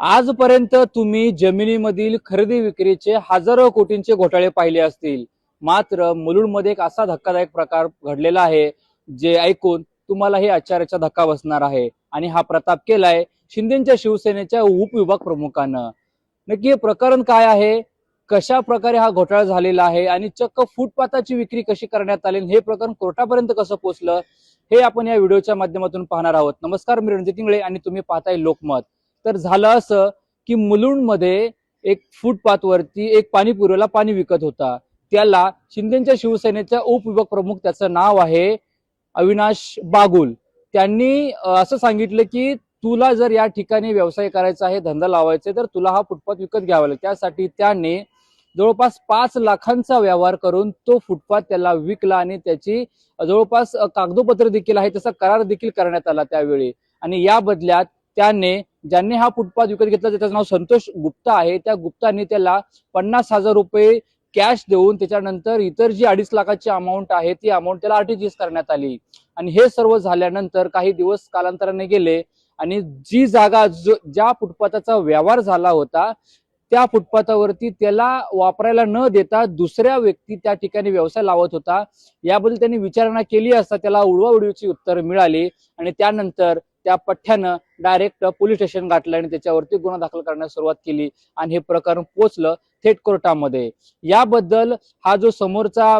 आजपर्यंत तुम्ही जमिनीमधील खरेदी विक्रीचे हजारो कोटींचे घोटाळे पाहिले असतील. मात्र मुलुंडमध्ये एक असा धक्कादायक प्रकार घडलेला आहे जे ऐकून तुम्हालाही आचार्याचा धक्का बसणार आहे. आणि हा प्रताप केलाय शिंदेच्या शिवसेनेच्या उपविभाग प्रमुखानं. नक्की हे प्रकरण काय आहे? कशा प्रकारे हा घोटाळा झालेला आहे? आणि चक्क फुटपाथाची विक्री कशी करण्यात आली? हे प्रकरण कोर्टापर्यंत कसं पोहोचलं? हे आपण या व्हिडिओच्या माध्यमातून पाहणार आहोत. नमस्कार मी रणजित इंगळे आणि तुम्ही पाहताय लोकमत. तर झालं असं की मुलुंडमध्ये एक फुटपाथ वरती एक पाणीपुरीला पाणी विकत होता. त्याला शिंदेच्या शिवसेनेचा उपविभाग प्रमुख त्याचं नाव आहे अविनाश बागुल. त्यांनी असं सांगितलं की तुला जर या ठिकाणी व्यवसाय करायचा आहे धंदा लावायचा आहे तर तुला हा फुटपाथ विकत घ्यावा लागेल. त्यासाठी त्याने जवळपास पाच लाखांचा व्यवहार करून तो फुटपाथ त्याला विकला आणि त्याची जवळपास कागदोपत्र देखील आहे तसा करार देखील करण्यात आला त्यावेळी. आणि या बदल्यात त्याने ज्यांनी हा फुटपाथ विकत घेतला त्याचं नाव संतोष गुप्ता आहे त्या गुप्ताने त्याला पन्नास हजार रुपये कॅश देऊन त्याच्यानंतर इतर जी अडीच लाखाची अमाऊंट आहे ती अमाऊंट त्याला आरटीजीएस करण्यात आली. आणि हे सर्व झाल्यानंतर काही दिवस कालांतराने गेले आणि जी जागा जो- ज्या फुटपाथाचा व्यवहार झाला होता त्या फुटपाथावरती त्याला वापरायला न देता दुसऱ्या व्यक्ती त्या ठिकाणी व्यवसाय लावत होता. याबद्दल त्यांनी विचारणा केली असता त्याला उडवाउडवीची उत्तर मिळाली आणि त्यानंतर त्या पठ्ठ्यानं डायरेक्ट पोलीस स्टेशन गाठलं आणि त्याच्यावरती गुन्हा दाखल करण्यास सुरुवात केली. आणि हे प्रकरण पोचलं थेट कोर्टामध्ये. याबद्दल हा जो समोरचा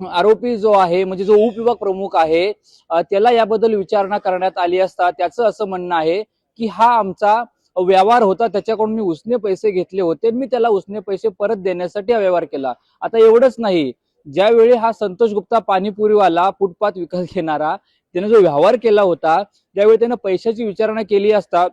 आरोपी जो आहे म्हणजे जो उपविभाग प्रमुख आहे त्याला याबद्दल विचारणा करण्यात आली असता त्याचं असं म्हणणं आहे की हा आमचा व्यवहार होता त्याच्याकडून मी उसने पैसे घेतले होते मी त्याला उसने पैसे परत देण्यासाठी हा व्यवहार केला. आता एवढंच नाही. ज्यावेळी हा संतोष गुप्ता पाणीपुरीवाला फुटपाथ विकत घेणारा त्याने जो व्यवहार केला होता ज्यावेळी त्यानं पैशाची विचारणा केली असता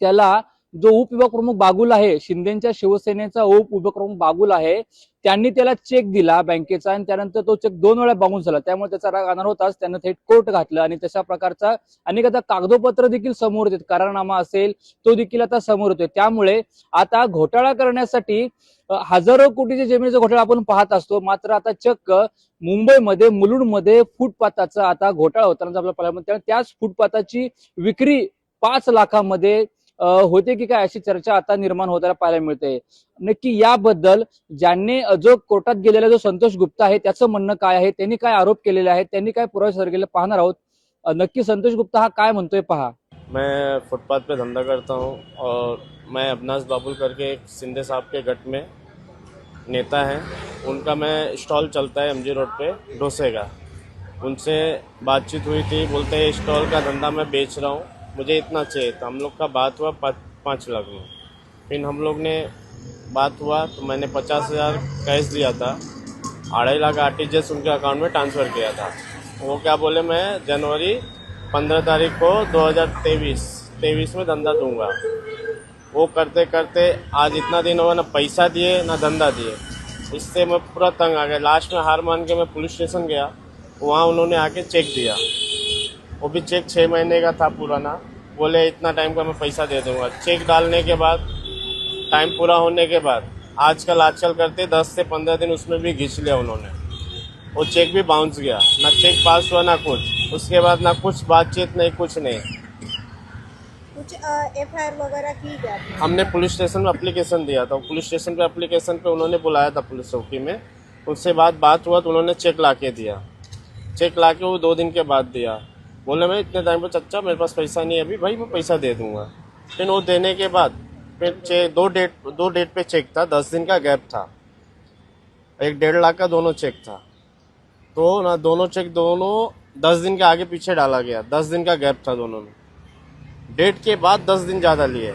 त्याला जो उपविभाग प्रमुख बागुल आहे शिंदेच्या शिवसेनेचा उपविभाग बागुल आहे त्यांनी त्याला चेक दिला बँकेचा आणि त्यानंतर तो चेक दोन वेळा बाउन्स झाला. त्यामुळे त्याचा राग अनार होताच त्यानं थेट कोर्ट घातलं आणि तशा प्रकारचा अनेक आता कागदोपत्र देखील समोर येतात. करारनामा असेल तो देखील आता समोर येतोय. त्यामुळे आता घोटाळा करण्यासाठी हजारो कोटीचे जमिनीचा घोटाळा आपण पाहत असतो. मात्र आता चक्क मुंबईमध्ये मुलुंडमध्ये फुटपाथाचा आता घोटाळा होताना आपल्याला पाहायला त्याच फुटपाथाची विक्री पाच लाखामध्ये होते की काय अशी चर्चा आता निर्माण होताना पाहायला मिळते. नक्की याबद्दल ज्यांनी जो कोर्टात गेलेला जो संतोष गुप्ता आहे त्याचं म्हणणं काय आहे? त्यांनी काय आरोप केलेले आहेत? त्यांनी काय पुरावे सर केले पाहणार आहोत? नक्की संतोष गुप्ता हा काय म्हणतोय पहा. मैं फुटपाथ पे धंधा करता हूँ और मैं अबनास बाबुल करके एक सिंधे साहब के गट में नेता हैं। उनका मैं स्टॉल चलता है एमजी रोड पे डोसे का। उनसे बातचीत हुई थी बोलते हैं स्टॉल का धंधा मैं बेच रहा हूँ। मुझे इतना चाहिए था। हम लोग का बात हुआ पाँच पाँच लाख में। फिर हम लोग ने बात हुआ तो मैंने पचास हज़ार कैश दिया था। अढ़ाई लाख आर टी उनके अकाउंट में ट्रांसफ़र किया था। वो क्या बोले, मैं जनवरी पंद्रह तारीख को 2023 तेईस में धंधा दूँगा। वो करते करते आज इतना दिन हुआ, ना पैसा दिए, ना धंधा दिए। इससे मैं पूरा तंग आ गया। लास्ट में हार मान के मैं पुलिस स्टेशन गया। वहाँ उन्होंने आके चेक दिया। वो भी चेक छः महीने का था पुराना। बोले इतना टाइम का मैं पैसा दे दूँगा। चेक डालने के बाद टाइम पूरा होने के बाद आजकल आजकल करते दस से पंद्रह दिन उसमें भी घिंच लिया उन्होंने। वो चेक भी बाउंस गया। ना चेक पास हुआ ना कुछ। उसके बाद ना कुछ बातचीत नहीं कुछ नहीं। कुछ एफ़ आई आर वगैरह की आपने? हमने पुलिस स्टेशन में अप्लीकेशन दिया था। पुलिस स्टेशन पे एप्लीकेशन पे उन्होंने बुलाया था पुलिस चौकी में। उससे बाद बात हुआ तो उन्होंने चेक ला के दिया। चेक ला के वो दो दिन के बाद दिया। बोले, मैं इतने टाइम पर चच्चा मेरे पास पैसा नहीं है अभी, भाई मैं पैसा दे दूँगा। फिर वो देने के बाद, फिर चे दो डेट दो डेट पे चेक था, दस दिन का गैप था। एक डेढ़ लाख का दोनों चेक था। तो ना, दोनों चेक दोनों दस दिन के आगे पीछे डाला गया। दस दिन का गैप था दोनों में। डेट के बाद दस दिन ज़्यादा लिए।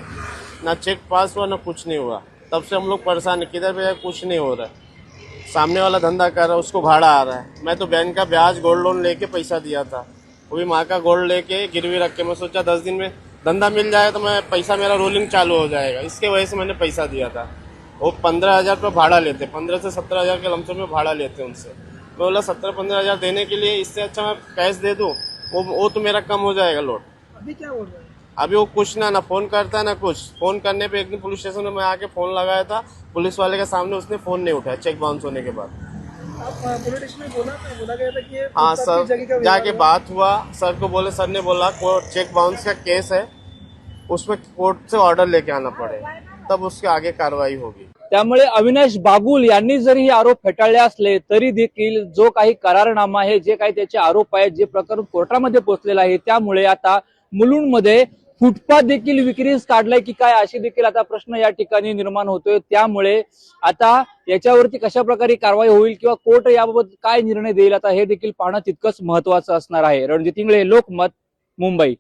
ना चेक पास हुआ, ना कुछ नहीं हुआ। तब से हम लोग परेशान किधर पे कुछ नहीं हो रहा है। सामने वाला धंधा कर रहा है, उसको भाड़ा आ रहा है। मैं तो बैंक का ब्याज गोल्ड लोन लेके पैसा दिया था। वो भी माँ का गोल्ड लेके गिरवी रख के मैं सोचा दस दिन में धंधा मिल जाए तो मैं पैसा मेरा रोलिंग चालू हो जाएगा। इसके वजह से मैंने पैसा दिया था। वो पंद्रह हज़ार रुपये भाड़ा लेते पंद्रह से सत्रह हज़ार के लमसम में भाड़ा लेते उनसे। मैं बोला सत्रह पंद्रह हज़ार देने के लिए इससे अच्छा मैं कैश दे दूँ? वो वो तो मेरा कम हो जाएगा लोड अभी क्या बोल रहे हैं? अभी वो कुछ ना ना फ़ोन करता है ना कुछ। फ़ोन करने पे एक दिन पुलिस स्टेशन में मैं आके फ़ोन लगाया था। पुलिस वाले के सामने उसने फ़ोन नहीं उठाया चेक बाउंस होने के बाद। हाँ सर जाके। बात हुआ। सर को बोले सर ने बोला को चेक बाउंस का केस है। उसमें कोर्ट से ऑर्डर लेके आना पड़े। तब उसके आगे कार्रवाई होगी। त्यामुळे अविनाश बागुल यांनी जरी हे आरोप फेटाळले असले तरी देखील जो काही करारनामा आहे जे काही त्याचे आरोप आहेत जे प्रकरण कोर्टामध्ये पोहोचलेलं आहे त्यामुळे आता मुलुंडमध्ये फुटपाथ देखील विक्रीस काढलाय की काय असे देखील आता प्रश्न या ठिकाणी निर्माण होतोय. त्यामुळे आता याच्यावरती कशा प्रकारे कारवाई होईल किंवा कोर्ट याबाबत काय निर्णय देईल आता हे देखील पाहणं तितकंच महत्वाचं असणार आहे. रणजित इंगळे लोकमत मुंबई.